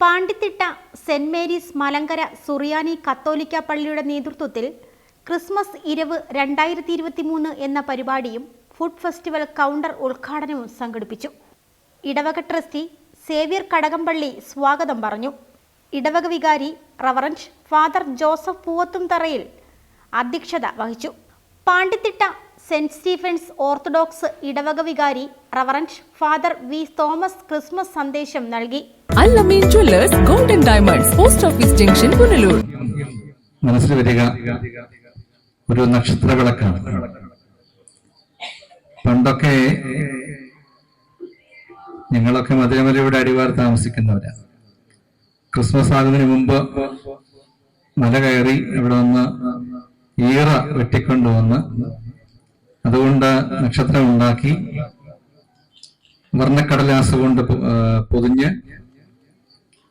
പാണ്ടിത്തിട്ട saint Mary's Malankara സുറിയാനി കത്തോലിക്ക പള്ളിയുടെ നേതൃത്വത്തിൽ ക്രിസ്മസ് ഇരവ് രണ്ടായിരത്തി ഇരുപത്തി മൂന്ന് എന്ന പരിപാടിയും ഫുഡ് ഫെസ്റ്റിവൽ കൗണ്ടർ ഉദ്ഘാടനവും സംഘടിപ്പിച്ചു. ഇടവക ട്രസ്റ്റി സേവ്യർ കടകംപള്ളി സ്വാഗതം പറഞ്ഞു. ഇടവക വികാരി റവറൻസ് ഫാദർ ജോസഫ് പൂവത്തും തറയിൽ അധ്യക്ഷത വഹിച്ചു. പാണ്ടിത്തിട്ട സെന്റ് സ്റ്റീഫൻസ് ഓർത്തഡോക്സ് ഇടവക വികാരി reverend father V Thomas Christmas സന്ദേശം നൽകി. Allameen jewellers golden diamonds post office junction Punalur. മനസ്സിൽ വരിക. ഒരു നക്ഷത്ര വിളക്കാണ് പണ്ടൊക്കെ ഞങ്ങളൊക്കെ മധുരമലയുടെ അടിവാർ താമസിക്കുന്നവരാണ് ക്രിസ്മസ് ആകുന്നതിന് മുമ്പ് മല കയറി ഇവിടെ വന്ന് ഈറ വെട്ടിക്കൊണ്ടുവന്ന് അതുകൊണ്ട് നക്ഷത്രം ഉണ്ടാക്കി വർണക്കടലാസ് കൊണ്ട് പൊതിഞ്ഞ്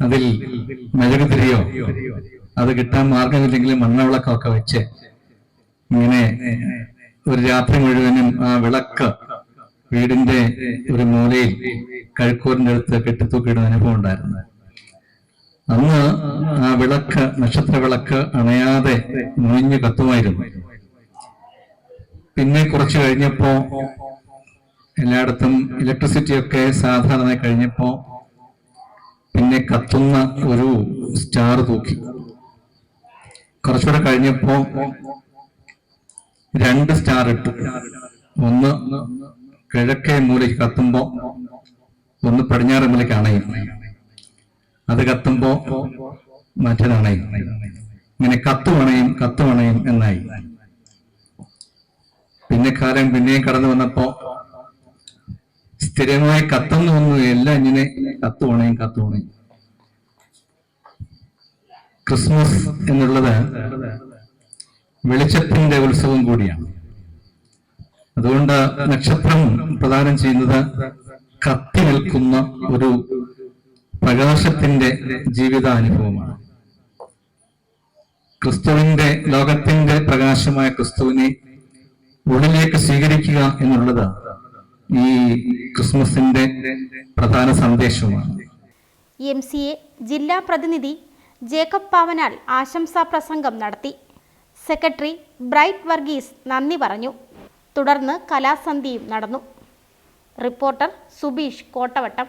അതിൽ മെഴുകുതിരിയോ അത് കിട്ടാൻ മാർഗമില്ലെങ്കിൽ മണ്ണവിളക്കൊക്കെ വെച്ച് ഇങ്ങനെ ഒരു രാത്രി മുഴുവനും ആ വിളക്ക് വീടിന്റെ ഒരു മൂലയിൽ കഴുക്കൂറിന്റെ അടുത്ത് കെട്ടിത്തൂക്കിയിടുന്ന അനുഭവം ഉണ്ടായിരുന്നു. അന്ന് ആ വിളക്ക് നക്ഷത്ര വിളക്ക് അണയാതെ മുഴിഞ്ഞു കത്തുമായിരുന്നു. പിന്നെ കുറച്ച് കഴിഞ്ഞപ്പോ എല്ലായിടത്തും ഇലക്ട്രിസിറ്റി ഒക്കെ സാധാരണ കഴിഞ്ഞപ്പോ പിന്നെ കത്തുന്ന ഒരു സ്റ്റാർ തൂക്കി. കുറച്ചുകൂടെ കഴിഞ്ഞപ്പോ രണ്ട് സ്റ്റാർ ഇട്ടു. ഒന്ന് കിഴക്കേ മൂലയ്ക്ക് കത്തുമ്പോ ഒന്ന് പടിഞ്ഞാറ് മൂലയ്ക്ക് അണയും. അത് കത്തുമ്പോ മറ്റേത് അണയും. ഇങ്ങനെ കത്തുവണയും കത്തുവണയും എന്നായി. പിന്നെ കാലം പിന്നെയും കടന്നു വന്നപ്പോ സ്ഥിരമായി കത്തെന്ന് വന്നു എല്ലാം ഇങ്ങനെ കത്തുവണയും കത്തുവണയും. ക്രിസ്മസ് എന്നുള്ളത് വെളിച്ചത്തിന്റെ ഉത്സവം കൂടിയാണ്. അതുകൊണ്ട് നക്ഷത്രം പ്രദാനം ചെയ്യുന്നത് കത്തി നിൽക്കുന്ന ഒരു പ്രകാശത്തിന്റെ ജീവിതാനുഭവമാണ്. ക്രിസ്തുവിന്റെ ലോകത്തിന്റെ പ്രകാശമായ ക്രിസ്തുവിനെ ഉള്ളിലേക്ക് സ്വീകരിക്കുക എന്നുള്ളത് ഈ ക്രിസ്മസിന്റെ പ്രധാന സന്ദേശമാണ്. എം സി എ ജില്ലാ പ്രതിനിധി ജേക്കബ് പാവനാൽ ആശംസാ പ്രസംഗം നടത്തി. സെക്രട്ടറി ബ്രൈറ്റ് വർഗീസ് നന്ദി പറഞ്ഞു. തുടർന്ന് കലാസന്ധ്യയും നടന്നു. റിപ്പോർട്ടർ സുബീഷ് കോട്ടവട്ടം.